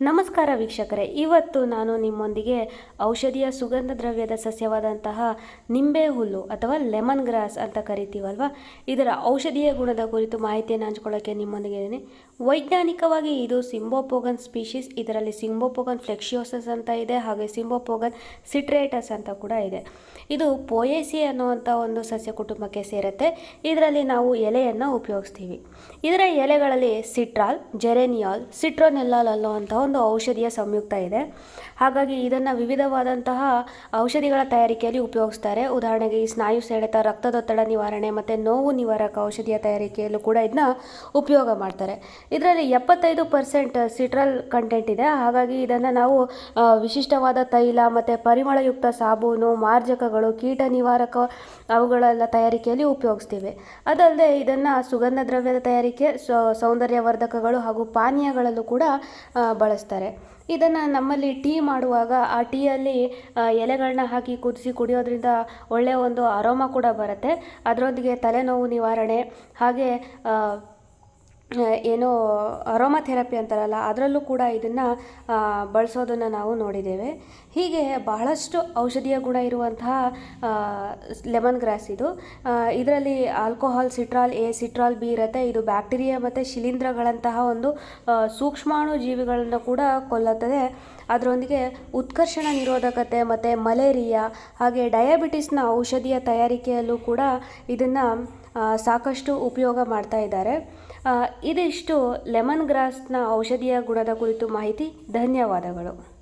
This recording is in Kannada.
ನಮಸ್ಕಾರ ವೀಕ್ಷಕರೇ, ಇವತ್ತು ನಾನು ನಿಮ್ಮೊಂದಿಗೆ ಔಷಧೀಯ ಸುಗಂಧ ದ್ರವ್ಯದ ಸಸ್ಯವಾದಂತಹ ನಿಂಬೆ ಹುಲ್ಲು ಅಥವಾ ಲೆಮನ್ ಗ್ರಾಸ್ ಅಂತ ಕರಿತೀವಲ್ವ? ಇದರ ಔಷಧೀಯ ಗುಣದ ಕುರಿತು ಮಾಹಿತಿಯನ್ನು ಹಂಚ್ಕೊಳ್ಳೋಕ್ಕೆ ನಿಮ್ಮೊಂದಿಗೆ ಇದ್ದೀನಿ. ವೈಜ್ಞಾನಿಕವಾಗಿ ಇದು ಸಿಂಬೋಪೋಗನ್ ಸ್ಪೀಶೀಸ್ ಇದರಲ್ಲಿ ಸಿಂಬೋಪೋಗನ್ ಫ್ಲೆಕ್ಸಿಯೋಸಸ್ ಅಂತ ಇದೆ, ಹಾಗೆ ಸಿಂಬೋಪೋಗನ್ ಸಿಟ್ರೇಟಸ್ ಅಂತ ಕೂಡ ಇದೆ. ಇದು ಪೋಯೇಸಿ ಅನ್ನುವಂಥ ಒಂದು ಸಸ್ಯ ಕುಟುಂಬಕ್ಕೆ ಸೇರುತ್ತೆ. ಇದರಲ್ಲಿ ನಾವು ಎಲೆಯನ್ನು ಉಪಯೋಗಿಸ್ತೀವಿ. ಇದರ ಎಲೆಗಳಲ್ಲಿ ಸಿಟ್ರಾಲ್, ಜೆರೆನಿಯಾಲ್, ಸಿಟ್ರೋನೆಲ್ಲಾಲ್ ಅನ್ನುವಂಥ ಒಂದು ಔಷಧಿಯ ಸಂಯುಕ್ತ ಇದೆ. ಹಾಗಾಗಿ ಇದನ್ನು ವಿವಿಧವಾದಂತಹ ಔಷಧಿಗಳ ತಯಾರಿಕೆಯಲ್ಲಿ ಉಪಯೋಗಿಸ್ತಾರೆ. ಉದಾಹರಣೆಗೆ ಈ ಸ್ನಾಯು ಸೆಳೆತ ರಕ್ತದೊತ್ತಡ ನಿವಾರಣೆ ಮತ್ತು ನೋವು ನಿವಾರಕ ಔಷಧಿಯ ತಯಾರಿಕೆಯಲ್ಲೂ ಕೂಡ ಇದನ್ನ ಉಪಯೋಗ ಮಾಡ್ತಾರೆ. ಇದರಲ್ಲಿ ಎಪ್ಪತ್ತೈದು ಪರ್ಸೆಂಟ್ ಸಿಟ್ರಲ್ ಕಂಟೆಂಟ್ ಇದೆ. ಹಾಗಾಗಿ ಇದನ್ನು ನಾವು ವಿಶಿಷ್ಟವಾದ ತೈಲ ಮತ್ತು ಪರಿಮಳಯುಕ್ತ ಸಾಬೂನು ಮಾರ್ಜಕಗಳು ಕೀಟ ನಿವಾರಕ ಅವುಗಳೆಲ್ಲ ತಯಾರಿಕೆಯಲ್ಲಿ ಉಪಯೋಗಿಸ್ತೀವಿ. ಅದಲ್ಲದೆ ಇದನ್ನು ಸುಗಂಧ ದ್ರವ್ಯದ ತಯಾರಿಕೆ ಸೌಂದರ್ಯವರ್ಧಕಗಳು ಹಾಗೂ ಪಾನೀಯಗಳಲ್ಲೂ ಕೂಡ ಆ, ಬಳಸ್ತಾರೆ. ಇದನ್ನು ನಮ್ಮಲ್ಲಿ ಟೀ ಮಾಡುವಾಗ ಆ ಟೀಯಲ್ಲಿ ಎಲೆಗಳನ್ನ ಹಾಕಿ ಕುದಿಸಿ ಕುಡಿಯೋದ್ರಿಂದ ಒಳ್ಳೆಯ ಒಂದು ಅರೋಮ ಕೂಡ ಬರುತ್ತೆ. ಅದರೊಂದಿಗೆ ತಲೆನೋವು ನಿವಾರಣೆ, ಹಾಗೆ ಏನು ಅರೋಮಾ ಥೆರಪಿ ಅಂತಾರಲ್ಲ, ಅದರಲ್ಲೂ ಕೂಡ ಇದನ್ನು ಬಳಸೋದನ್ನು ನಾವು ನೋಡಿದ್ದೇವೆ. ಹೀಗೆ ಬಹಳಷ್ಟು ಔಷಧೀಯ ಗುಣ ಇರುವಂತಹ ಲೆಮನ್ ಗ್ರಾಸ್ ಇದು. ಇದರಲ್ಲಿ alcohol citral A citral B ಇರುತ್ತೆ. ಇದು ಬ್ಯಾಕ್ಟೀರಿಯಾ ಮತ್ತು ಶಿಲೀಂಧ್ರಗಳಂತಹ ಒಂದು ಸೂಕ್ಷ್ಮಾಣು ಜೀವಿಗಳನ್ನು ಕೂಡ ಕೊಲ್ಲುತ್ತದೆ. ಅದರೊಂದಿಗೆ ಉತ್ಕರ್ಷಣ ನಿರೋಧಕತೆ ಮತ್ತು ಮಲೇರಿಯಾ, ಹಾಗೆ ಡಯಾಬಿಟಿಸ್ನ ಔಷಧಿಯ ತಯಾರಿಕೆಯಲ್ಲೂ ಕೂಡ ಇದನ್ನು ಸಾಕಷ್ಟು ಉಪಯೋಗ ಮಾಡ್ತಾ ಇದ್ದಾರೆ. ಇದಿಷ್ಟು ಲೆಮನ್ ಗ್ರಾಸ್ನ ಔಷಧೀಯ ಗುಣದ ಕುರಿತು ಮಾಹಿತಿ. ಧನ್ಯವಾದಗಳು.